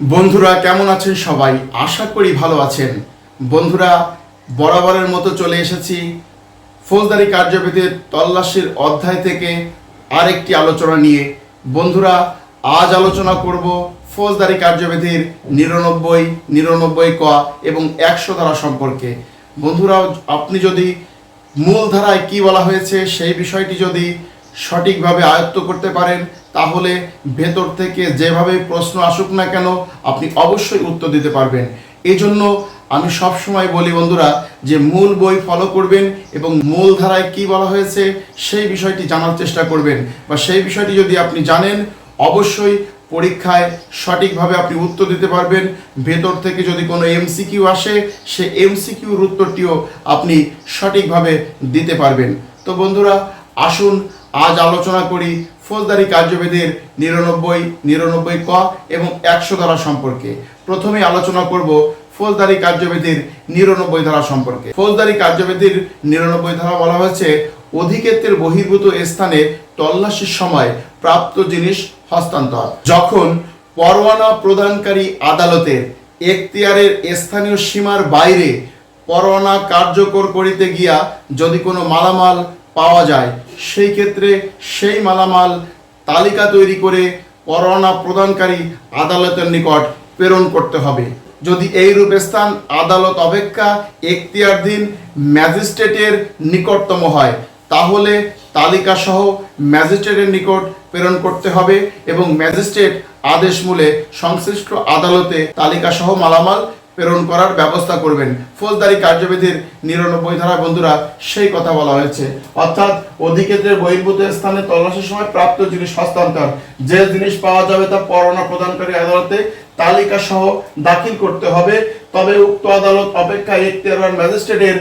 বন্ধুরা, কেমন আছেন সবাই? আশা করি ভালো আছেন। বন্ধুরা, বরাবরের মতো চলে এসেছি ফৌজদারি কার্যবিধির তল্লাশির অধ্যায় থেকে আরেকটি আলোচনা নিয়ে। বন্ধুরা, আজ আলোচনা করব ফৌজদারি কার্যবিধির নিরানব্বই নিরানব্বই ক এবং একশো ধারা সম্পর্কে। বন্ধুরা, আপনি যদি মূল ধারায় কি বলা হয়েছে সেই বিষয়টি যদি সঠিকভাবে আয়ত্ত করতে পারেন, তাহলে ভেতর থেকে যেভাবে প্রশ্ন আসুক না কেন, আপনি অবশ্যই উত্তর দিতে পারবেন। এই জন্য আমি সবসময় বলি বন্ধুরা যে মূল বই ফলো করবেন এবং মূল ধারায় কি বলা হয়েছে সেই বিষয়টি জানার চেষ্টা করবেন বা সেই বিষয়টি যদি আপনি জানেন, অবশ্যই পরীক্ষায় সঠিকভাবে আপনি উত্তর দিতে পারবেন। ভেতর থেকে যদি কোনো এমসিকিউ আসে, সে এমসিকিউর উত্তরটিও আপনি সঠিকভাবে দিতে পারবেন। তো বন্ধুরা, আসুন আজ আলোচনা করি ফৌজদারি কার্যবিধির নিরানব্বই নিরানব্বই ক এবং একশো ধারা সম্পর্কে। প্রথমে আলোচনা করব ফৌজদারি কার্যবিধির নিরানব্বই ধারা সম্পর্কে। ফৌজদারি কার্যবিধির নিরানব্বই ধারা বলা হয়েছে, অধিক্ষেত্রের বহির্ভূত স্থানে তল্লাশির সময় প্রাপ্ত জিনিস হস্তান্তর। যখন পরোয়ানা প্রদানকারী আদালতের এখতিয়ারের স্থানীয় সীমার বাইরে পরোয়ানা কার্যকর করিতে গিয়া যদি কোনো মালামাল পাওয়া যায়। সেই ক্ষেত্রে সেই মালামাল তালিকা তৈরি করে পরোয়ানা প্রদানকারী আদালতের নিকট প্রেরণ করতে হবে। যদি এই রূপ স্থান আদালত অপেক্ষা এখতিয়ারধীন ম্যাজিস্ট্রেটের নিকটতম হয়, তাহলে তালিকা সহ ম্যাজিস্ট্রেটের নিকট প্রেরণ করতে হবে এবং ম্যাজিস্ট্রেট আদেশ মূলে সংশ্লিষ্ট আদালতে তালিকা সহ মালামাল প্রেরণ করার ব্যবস্থা করবেন। ফৌজদারি কার্যবিধির নিরানব্বই ধারা, বন্ধুরা, সেই কথা বলা হয়েছে। অর্থাৎ অধিক্ষেত্রের বহির্ভূত স্থানে তল্লাশির সময় প্রাপ্ত জিনিস হস্তান্তর, যে জিনিস পাওয়া যাবে তা পরোয়ানা প্রদানকারী আদালতে তালিকা সহ দাখিল করতে হবে। তবে উক্ত আদালত অপেক্ষা এখতিয়ার ম্যাজিস্ট্রেটের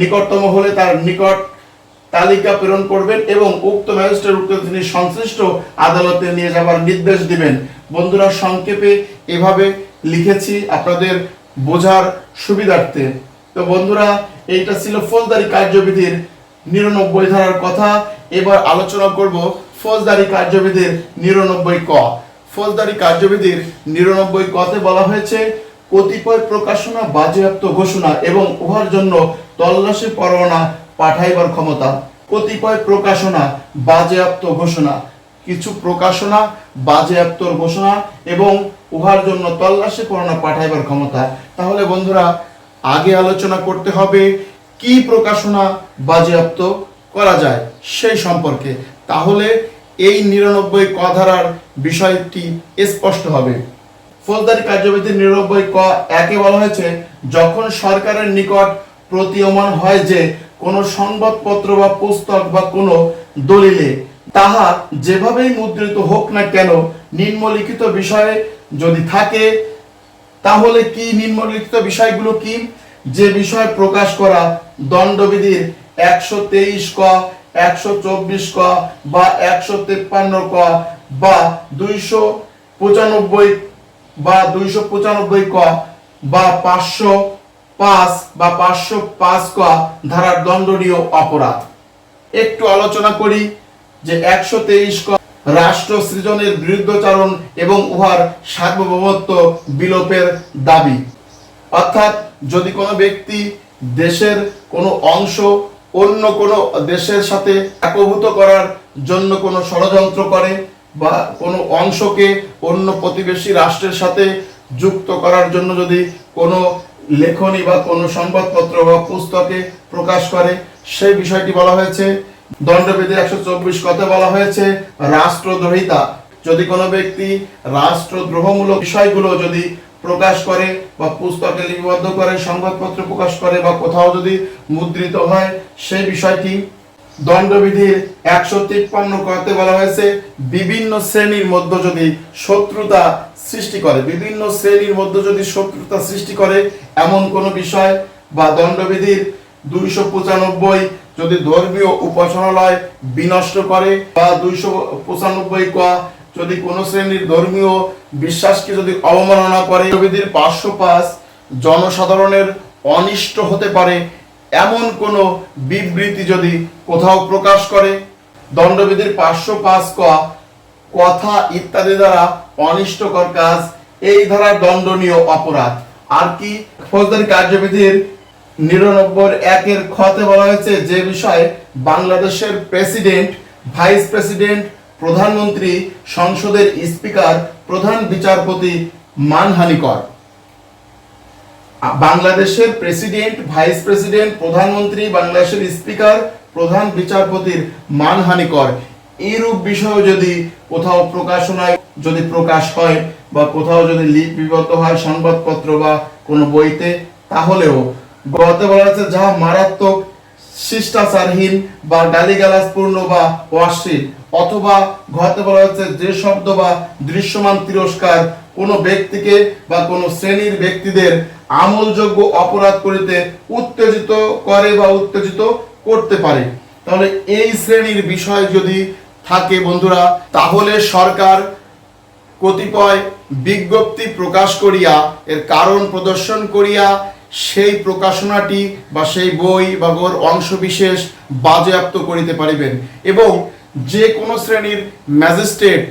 নিকটতম হলে তার নিকট তালিকা প্রেরণ করবেন এবং উক্ত ম্যাজিস্ট্রেট, উক্ত তিনি সংশ্লিষ্ট আদালতে নিয়ে যাবার নির্দেশ দিবেন। বন্ধুরা, সংক্ষেপে এভাবে লিখেছি। আপনাদের বোঝার সুবিধার্থে। তো বন্ধুরা, এইটা ছিল ফৌজদারি কার্যবিধির নিরানব্বই ধারার কথা। এবার আলোচনা করব ফৌজদারি কার্যবিধির নিরানব্বই ক। ফৌজদারি কার্যবিধির নিরানব্বই কতে বলা হয়েছে, কতিপয় প্রকাশনা বাজেয়াপ্ত ঘোষণা এবং উহার জন্য তল্লাশি পরোয়ানা পাঠাইবার ক্ষমতা। কতিপয় প্রকাশনা বাজেয়াপ্ত ঘোষণা। কিছু প্রকাশনা বাজেয়াপ্তর ঘোষণা এবং উহার জন্য তল্লাশি পরোয়ানা পাঠাইবার ক্ষমতা। তাহলে বন্ধুরা, আগে আলোচনা করতে হবে কি প্রকাশনা বাজেয়াপ্ত করা যায় সেই সম্পর্কে। তাহলে এই নিরানব্বই ক ধারার বিষয়টি স্পষ্ট হবে। ফৌজদারি কার্যবিধি নিরানব্বই ক একে বলা হয়েছে, যখন সরকারের নিকট প্রতীয়মান হয় যে কোনো সংবাদপত্র বা পুস্তক বা কোনো দলিলে তাহা যেভাবেই মুদ্রিত হোক না কেন, নিম্নলিখিত বিষয়ে যদি থাকে, তাহলে কি নিম্নলিখিত বিষয়গুলো কি? যে বিষয় প্রকাশ করা দণ্ডবিধির একশো তেইশ ক, একশো চব্বিশ ক বা একশো তেপ্পান্ন ক বা দুইশো পঁচানব্বই বা দুইশো পঁচানব্বই ক বা পাঁচশো পাঁচ বা পাঁচশো পাঁচ ক ধারার দণ্ডনীয় অপরাধ। একটু আলোচনা করি যে একশো তেইশ ক রাষ্ট্র সৃজনের বিরুদ্ধচারণ এবং উহার সার্বভৌমত্ব বিলোপের দাবি। অর্থাৎ যদি কোনো ব্যক্তি দেশের কোনো অংশ অন্য কোনো দেশের সাথে একভূত করার জন্য কোনো ষড়যন্ত্র করে বা কোনো অংশকে অন্য প্রতিবেশী রাষ্ট্রের সাথে যুক্ত করার জন্য যদি কোনো লেখনী বা কোনো সংবাদপত্র বা পুস্তকে প্রকাশ করে, সেই বিষয়টি বলা হয়েছে দণ্ডবিধি একশো চব্বিশ কথা বলা হয়েছে, রাষ্ট্রদ্রোহিতা। যদি কোনো ব্যক্তি রাষ্ট্রদ্রোহমূলক বিষয়গুলো যদি প্রকাশ করে বা পুস্তকে লিপিবদ্ধ করে, সংবাদপত্র প্রকাশ করে বা কোথাও যদি মুদ্রিত হয় সেই বিষয়টি দণ্ডবিধির একশো তিপ্পান্ন করতে বলা হয়েছে, বিভিন্ন শ্রেণির মধ্যে যদি শত্রুতা সৃষ্টি করে, বিভিন্ন শ্রেণির মধ্যে যদি শত্রুতা সৃষ্টি করে, এমন কোনো বিষয় বা দণ্ডবিধির দুইশো পঁচানব্বই যদি ধর্মীয় উপাসনালয় বিনষ্ট করে, বা দুইশো পঁচানব্বই ক যদি কোনো শ্রেণির ধর্মীয় বিশ্বাসকে যদি অবমাননা করে দণ্ডবিধির পাঁচশো পাঁচ জনসাধারণের অনিষ্ট হতে পারে, এমন কোনো বিবৃতি যদি কোথাও প্রকাশ করে, দণ্ডবিধির পাঁচশো পাঁচ ক, কথা ইত্যাদি দ্বারা অনিষ্টকর কাজ, এই ধারা দণ্ডনীয় অপরাধ। আর কি? ফৌজদারি কার্যবিধির নিরানব্বই একের খতে বলা হয়েছে যে বিষয়ে বাংলাদেশের প্রেসিডেন্ট, ভাইস প্রেসিডেন্ট, প্রধানমন্ত্রী, সংসদের স্পিকার, প্রধান বিচারপতি মানহানিকর। বাংলাদেশের প্রেসিডেন্ট, ভাইস প্রেসিডেন্ট, প্রধানমন্ত্রী, বাংলাদেশের স্পিকার, প্রধান বিচারপতির মানহানিকর। এইরূপ বিষয় যদি কোথাও প্রকাশনায় যদি প্রকাশ হয় বা কোথাও যদি লিপিবদ্ধ হয় সংবাদপত্র বা কোনো বইতে, তাহলেও গতে বলা হচ্ছে যাহা মারাত্মক শিষ্টাচারহীন বা গালিগালাজপূর্ণ বা অশ্লীল। অথবা ঘতে বলা হচ্ছে যে শব্দ বা দৃশ্যমান তিরস্কার কোনো ব্যক্তিকে বা কোনো শ্রেণির ব্যক্তিদের আমলযোগ্য অপরাধ করিতে উত্তেজিত করে বা উত্তেজিত করতে পারে। তাহলে এই শ্রেণির বিষয় যদি থাকে বন্ধুরা, তাহলে সরকার কতিপয় বিজ্ঞপ্তি প্রকাশ করিয়া, এর কারণ প্রদর্শন করিয়া সেই প্রকাশনাটি বা সেই বই বা ওর অংশবিশেষ বাজেয়াপ্ত করিতে পারিবেন এবং যে কোনো শ্রেণির ম্যাজিস্ট্রেট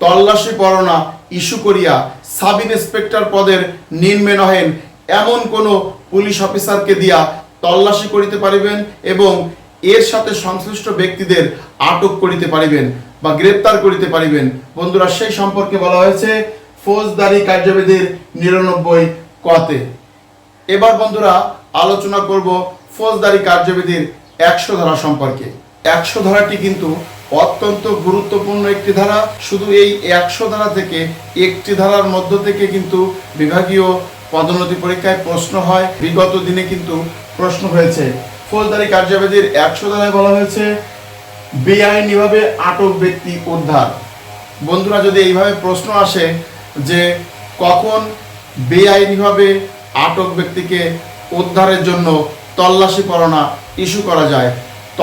তল্লাশি পরোয়ানা ইস্যু করিয়া সাব ইন্সপেক্টর পদের নিম্নে নহেন এমন কোনো পুলিশ অফিসারকে দিয়া তল্লাশি করিতে পারিবেন এবং এর সাথে সংশ্লিষ্ট ব্যক্তিদের আটক করিতে পারিবেন বা গ্রেপ্তার করিতে পারিবেন। বন্ধুরা, সেই সম্পর্কে বলা হয়েছে, ফৌজদারি কার্যবিধির নিরানব্বই কতে। এবার বন্ধুরা আলোচনা করব ফৌজদারি কার্যবিধির একশো ধারা সম্পর্কে। একশো ধারাটি কিন্তু অত্যন্ত গুরুত্বপূর্ণ একটি ধারা। শুধু এই একশো ধারা থেকে একটি ধারার মধ্য থেকে কিন্তু বিভাগীয় পদোন্নতি পরীক্ষায় প্রশ্ন হয়। বিগত দিনে কিন্তু প্রশ্ন হয়েছে। ফৌজদারি কার্যবিধির একশো ধারায় বলা হয়েছে, বেআইনিভাবে আটক ব্যক্তি উদ্ধার। বন্ধুরা যদি এইভাবে প্রশ্ন আসে যে কখন বেআইনিভাবে আটক ব্যক্তিকে উদ্ধারের জন্য তল্লাশি পরোয়ানা ইস্যু করা যায়।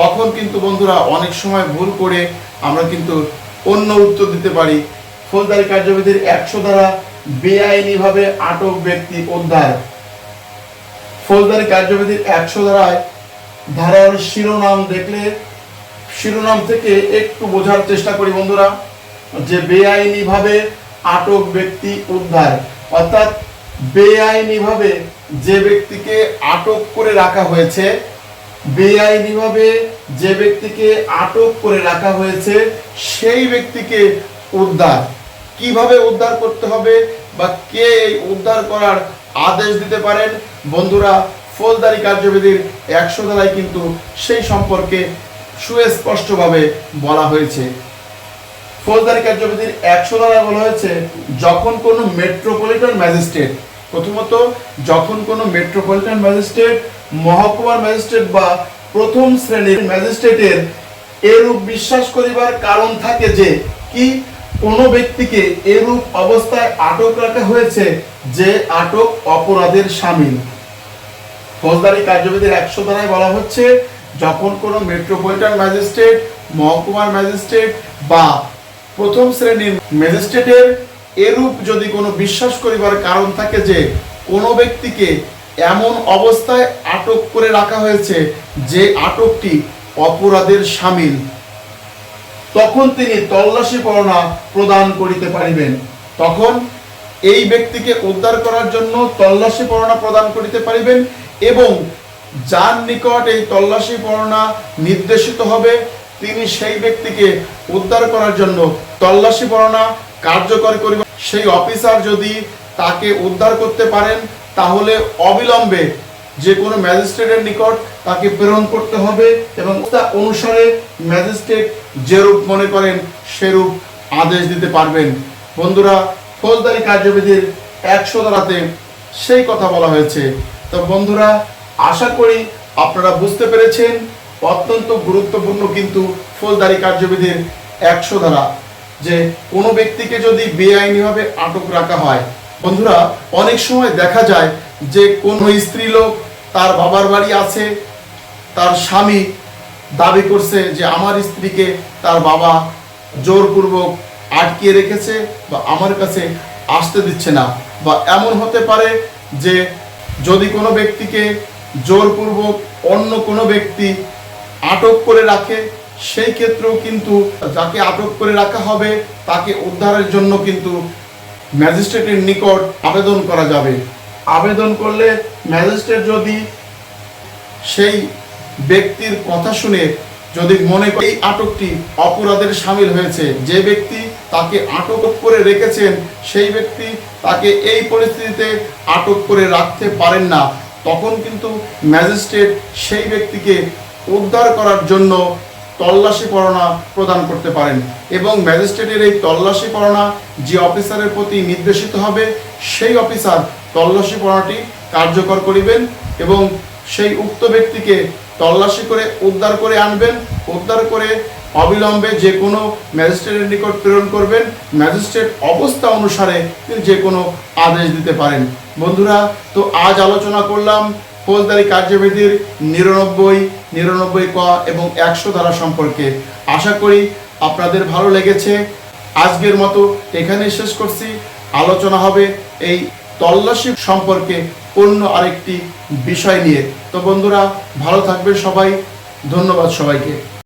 তখন কিন্তু বন্ধুরা অনেক সময় ভুল করে আমরা কিন্তু অন্য উত্তর দিতে পারি। ফৌজদারি কার্যবিধির একশো দ্বারা বেআইনিভাবে আটক ব্যক্তি উদ্ধার। ফৌজদারি কার্যবিধির একশো ধারায় ধারার শিরোনাম দেখলে, শিরোনাম থেকে একটু বোঝার চেষ্টা করি বন্ধুরা, যে বেআইনিভাবে আটক ব্যক্তি উদ্ধার। অর্থাৎ বেআইনিভাবে যে ব্যক্তিকে আটক করে রাখা হয়েছে, বেআইনিভাবে যে ব্যক্তিকে আটক করে রাখা হয়েছে, সেই ব্যক্তিকে উদ্ধার। কীভাবে উদ্ধার করতে হবে বা কে এই উদ্ধার করার আদেশ দিতে পারেন? বন্ধুরা, ফৌজদারি কার্যবিধির একশো ধারায় কিন্তু সেই সম্পর্কে সুস্পষ্টভাবে বলা হয়েছে। ফৌজদারি কার্যবিধির একশো ধারায় বলা হয়েছে, যখন কোনো মেট্রোপলিটন ম্যাজিস্ট্রেট প্রথমত, যখন কোনো মেট্রোপলিটন ম্যাজিস্ট্রেট মহকুমার ম্যাজিস্ট্রেট বা প্রথম শ্রেণির ম্যাজিস্ট্রেটের এরূপ বিশ্বাস করিবার কারণ থাকে যে, কি কোনো ব্যক্তিকে এরূপ অবস্থায় আটক রাখা হয়েছে যে আটক অপরাধের সামিল। ফৌজদারি কার্যবিধির একশো ধারায় বলা হচ্ছে, যখন কোনো মেট্রোপলিটন ম্যাজিস্ট্রেট মহকুমার ম্যাজিস্ট্রেট বা প্রথম শ্রেণির ম্যাজিস্ট্রেটের এরূপ যদি কোনো বিশ্বাস করিবার কারণ থাকে যে, কোনো ব্যক্তিকে এমন অবস্থায় আটক করে রাখা হয়েছে যে আটকটি অপরাধের সামিল, তখন তিনি তল্লাশি পরোয়ানা প্রদান করিতে পারিবেন। তখন এই ব্যক্তিকে উদ্ধার করার জন্য তল্লাশি পরোয়ানা প্রদান করিতে পারিবেন এবং যার নিকট এই তল্লাশি পরোয়ানা নির্দেশিত হবে, তিনি সেই ব্যক্তিকে উদ্ধার করার জন্য তল্লাশি পরোয়ানা কার্যকর করিবেন সেই অফিসার যদি তাকে উদ্ধার করতে পারেন, তাহলে অবিলম্বে যে কোনো ম্যাজিস্ট্রেটের নিকট তাকে প্রেরণ করতে হবে এবং তা অনুসারে ম্যাজিস্ট্রেট যেরূপ মনে করেন, সেরূপ আদেশ দিতে পারবেন। বন্ধুরা, ফৌজদারি কার্যবিধির একশো ধারাতে সেই কথা বলা হয়েছে। তো বন্ধুরা, আশা করি আপনারা বুঝতে পেরেছেন, অত্যন্ত গুরুত্বপূর্ণ কিন্তু ফৌজদারি কার্যবিধির একশো ধারা যে কোনো ব্যক্তিকে যদি বেআইনিভাবে আটক রাখা হয়, বন্ধুরা, অনেক সময় দেখা যায় যে কোনো স্ত্রী লোক তার বাবার বাড়ি আছে, তার স্বামী দাবি করছে যে আমার স্ত্রীকে তার বাবা জোরপূর্বক আটকিয়ে রেখেছে বা আমার কাছে আসতে দিচ্ছে না। বা এমন হতে পারে যে যদি কোনো ব্যক্তিকে জোরপূর্বক অন্য কোনো ব্যক্তি আটক করে রাখে সেই ক্ষেত্রেও কিন্তু যাকে আটক করে রাখা হবে, তাকে উদ্ধারের জন্য কিন্তু ম্যাজিস্ট্রেটের নিকট আবেদন করা যাবে। আবেদন করলে ম্যাজিস্ট্রেট যদি সেই ব্যক্তির কথা শুনে যদি মনে এই আটকটি অপরাধের সামিল হয়েছে। যে ব্যক্তি তাকে আটক করে রেখেছেন, সেই ব্যক্তি তাকে এই পরিস্থিতিতে আটক করে রাখতে পারেন না। তখন কিন্তু ম্যাজিস্ট্রেট সেই ব্যক্তিকে উদ্ধার করার জন্য তল্লাশি পরোয়ানা প্রদান করতে পারেন এবং ম্যাজিস্ট্রেটের এই তল্লাশি পরোয়ানা যে অফিসারের প্রতি নির্দেশিত হবে, সেই অফিসার তল্লাশি পরোয়ানাটি কার্যকর করিবেন এবং সেই উক্ত ব্যক্তিকে তল্লাশি করে উদ্ধার করে আনবেন। উদ্ধার করে অবিলম্বে যে কোনো ম্যাজিস্ট্রেটের নিকট প্রেরণ করবেন। ম্যাজিস্ট্রেট অবস্থা অনুসারে তিনি যে কোনো আদেশ দিতে পারেন। বন্ধুরা, তো আজ আলোচনা করলাম ফৌজদারি কার্যবিধির নিরানব্বই নিরানব্বই ক এবং একশো ধারা সম্পর্কে। আশা করি আপনাদের ভালো লেগেছে। আজকের মতো এখানেই শেষ করছি। আলোচনা হবে এই তল্লাশি সম্পর্কে অন্য আরেকটি বিষয় নিয়ে। তো বন্ধুরা, ভালো থাকবে সবাই। ধন্যবাদ সবাইকে।